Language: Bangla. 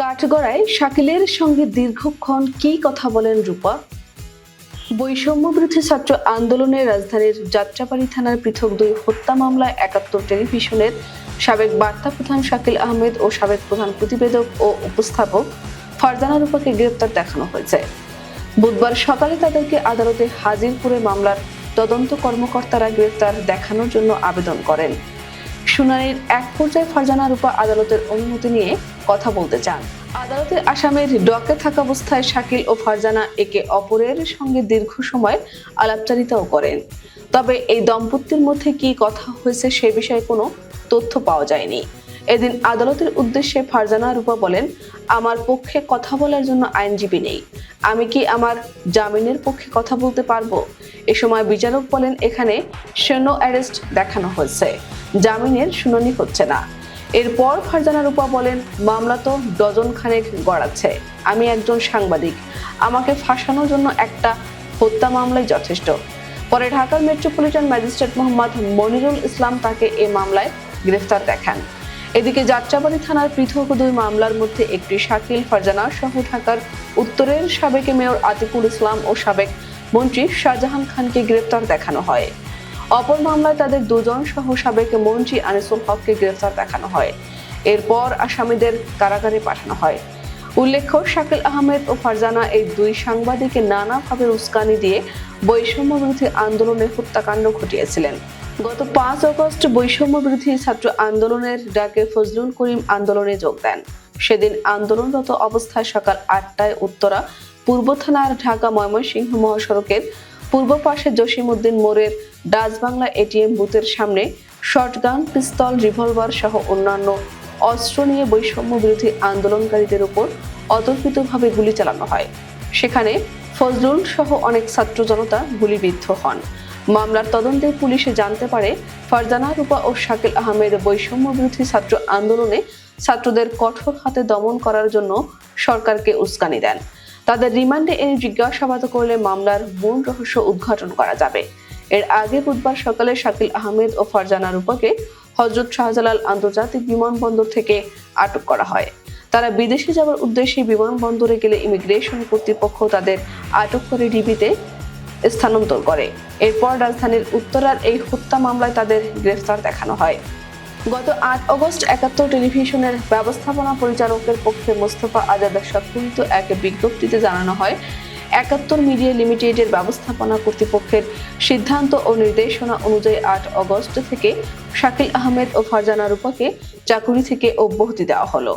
কাঠগড়ায় শাকিলের সঙ্গে দীর্ঘক্ষণ কী কথা বলেন রূপা? বৈষম্য বিরোধী ছাত্র আন্দোলনের রাজধানীর যাত্রাবাড়ি থানার পৃথক দুই হত্যা মামলায় একাত্তর টেলিভিশনের সাবেক বার্তা প্রধান শাকিল আহমেদ ও সাবেক প্রধান প্রতিবেদক ও উপস্থাপক ফারজানা রূপাকে গ্রেপ্তার দেখানো হয়েছে। বুধবার সকালে তাদেরকে আদালতে হাজির করে মামলার তদন্ত কর্মকর্তারা গ্রেপ্তার দেখানোর জন্য আবেদন করেন। শুনানির এক পর্যায়ে ফারজানা রূপা আদালতের অনুমতি নিয়ে কথা বলতে চান। আদালতের আসামের ডকে থাকা অবস্থায় শাকিল ও ফারজানা একে অপরের সঙ্গে দীর্ঘ সময় আলাপচারিতাও করেন। তবে এই দম্পতির মধ্যে কি কথা হয়েছে সে বিষয়ে কোনো তথ্য পাওয়া যায়নি। এদিন আদালতের উদ্দেশ্যে ফারজানা রূপা বলেন, আমার পক্ষে কথা বলার জন্য আইনজীবী নেই। আমি কি আমার জামিনের পক্ষে কথা বলতে পারব? এ সময় বিচারক বলেন, এখানে সেনো অ্যারেস্ট দেখানো হয়েছে। জামিনের শুনানি হচ্ছে না। এরপর ফারজানা রূপা বলেন, মামলা তো ডজন খানেক গড়াচ্ছে। আমি একজন সাংবাদিক। আমাকে ফাঁসানোর জন্য একটা হত্যা মামলাই যথেষ্ট। পরে ঢাকার মেট্রোপলিটন ম্যাজিস্ট্রেট মোহাম্মদ মনিরুল ইসলাম তাকে এ মামলায় গ্রেফতার দেখান। এদিকে যাত্রাবাড়ি থানার পৃথক দুই মামলার মধ্যে একটি শাকিল ফারজানা সহ ঢাকার উত্তরের সাবেক মেয়র আতিকুল ইসলাম ও সাবেক মন্ত্রী শাহজাহান খানকে গ্রেফতার দেখানো হয়। অপর মামলায় তাদের দুজন সহ সাবেক মন্ত্রী আনিসুল হককে গ্রেফতার দেখানো হয়। এরপর আসামিদের কারাগারে পাঠানো হয়। উল্লেখ্য, শাকিল আহমেদ ও ফারজানা এই দুই সাংবাদিককে নানাভাবে উস্কানি দিয়ে বৈষম্য বিরোধী আন্দোলনে হত্যাকাণ্ড ঘটিয়েছিলেন। গত পাঁচ আগস্ট বৈষম্য বিরোধী ছাত্র আন্দোলনের ডাকে ফজলুল করিম আন্দোলনে যোগ দেন। সেদিন আন্দোলনরত অবস্থায় সকাল আটটায় উত্তরা পূর্ব থানার ঢাকা ময়মনসিংহ মহাসড়কের পূর্ব পাশে জসিমউদ্দিন মোড়ের ডাচবাংলা এটিএম বুথের সামনে শটগান, পিস্তল, রিভলভার সহ অন্যান্য অস্ত্র নিয়ে বৈষম্য বিরোধী আন্দোলনকারীদের উপর অতর্কিতভাবে গুলি চালানো হয়। সেখানে ফজলুল সহ অনেক ছাত্র জনতা গুলিবিদ্ধ হন। মামলার তদন্তে পুলিশে জানতে পারে ফারজানা রূপা ও শাকিল আহমেদ বৈষম্য বিরোধী ছাত্র আন্দোলনে ছাত্রদের কঠোর হাতে দমন করার জন্য সরকারকে উস্কানি দেন। তাদের রিমান্ডে এনে জিজ্ঞাসাবাদ করলে মামলার মূল রহস্য উদ্ঘাটন করা যাবে। এর আগে বুধবার সকালে শাকিল আহমেদ ও ফারজানা রূপাকে হজরত শাহজালাল আন্তর্জাতিক বিমানবন্দর থেকে আটক করা হয়। তারা বিদেশে যাওয়ার উদ্দেশ্যে বিমানবন্দরে গেলে ইমিগ্রেশন কর্তৃপক্ষ তাদের আটক করে ডিবিতে স্থানান্তর করে। এরপর রাজধানীর উত্তরার এই হত্যা মামলায় তাদের গ্রেফতার দেখানো হয়। গত আট অগস্ট একাত্তর টেলিভিশনের ব্যবস্থাপনা পরিচালকের পক্ষে মোস্তফা আজাদের স্বাক্ষরিত এক বিজ্ঞপ্তিতে জানানো হয়, একাত্তর মিডিয়া লিমিটেডের ব্যবস্থাপনা কর্তৃপক্ষের সিদ্ধান্ত ও নির্দেশনা অনুযায়ী আট অগস্ট থেকে শাকিল আহমেদ ও ফারজানা রূপাকে চাকুরি থেকে অব্যাহতি দেওয়া হলো।